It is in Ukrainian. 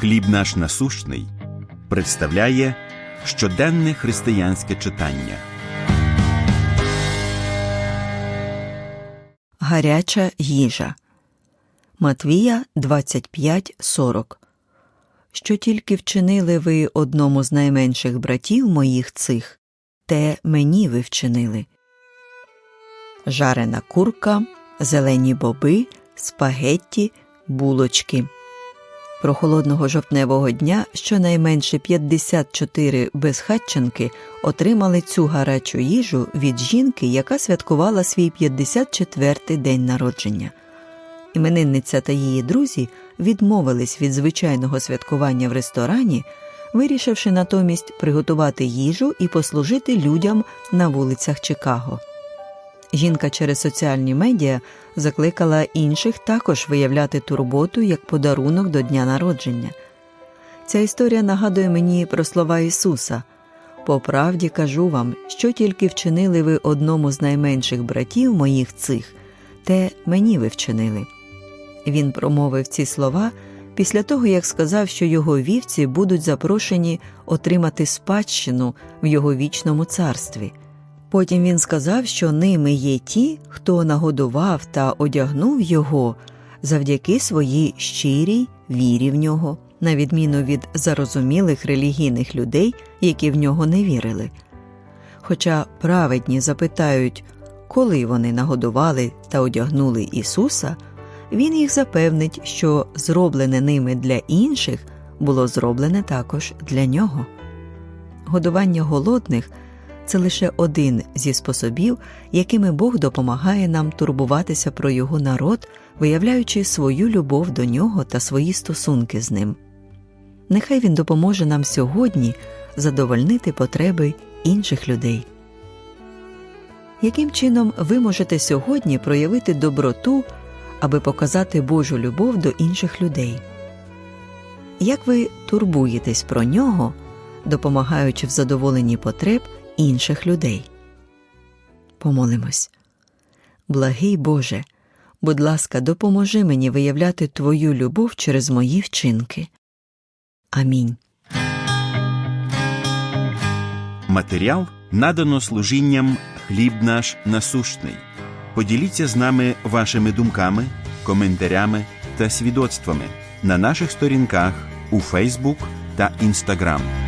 Хліб наш насущний представляє щоденне християнське читання. Гаряча їжа. Матвія 25.40 Що тільки вчинили ви одному з найменших братів моїх цих, те мені ви вчинили. Жарена курка, зелені боби, спагетті, булочки. Прохолодного жовтневого дня щонайменше 54 безхатченки отримали цю гарячу їжу від жінки, яка святкувала свій 54-й день народження. Іменинниця та її друзі відмовились від звичайного святкування в ресторані, вирішивши натомість приготувати їжу і послужити людям на вулицях Чикаго. Жінка через соціальні медіа закликала інших також виявляти турботу як подарунок до дня народження. Ця історія нагадує мені про слова Ісуса по правді кажу вам, що тільки вчинили ви одному з найменших братів моїх цих, те мені ви вчинили. Він промовив ці слова після того, як сказав, що його вівці будуть запрошені отримати спадщину в його вічному царстві. Потім він сказав, що ними є ті, хто нагодував та одягнув його завдяки своїй щирій вірі в нього, на відміну від зарозумілих релігійних людей, які в нього не вірили. Хоча праведні запитають, коли вони нагодували та одягнули Ісуса, Він їх запевнить, що зроблене ними для інших було зроблене також для нього. Годування голодних це лише один зі способів, якими Бог допомагає нам турбуватися про його народ, виявляючи свою любов до нього та свої стосунки з ним. Нехай він допоможе нам сьогодні задовольнити потреби інших людей. Яким чином ви можете сьогодні проявити доброту, аби показати Божу любов до інших людей? Як ви турбуєтесь про нього, допомагаючи в задоволенні потреб інших людей? Помолимось. Благий Боже, будь ласка, допоможи мені виявляти Твою любов через мої вчинки. Амінь. Матеріал надано служінням Хліб наш насущний. Поділіться з нами вашими думками, коментарями та свідоцтвами на наших сторінках у Фейсбук та Інстаграм.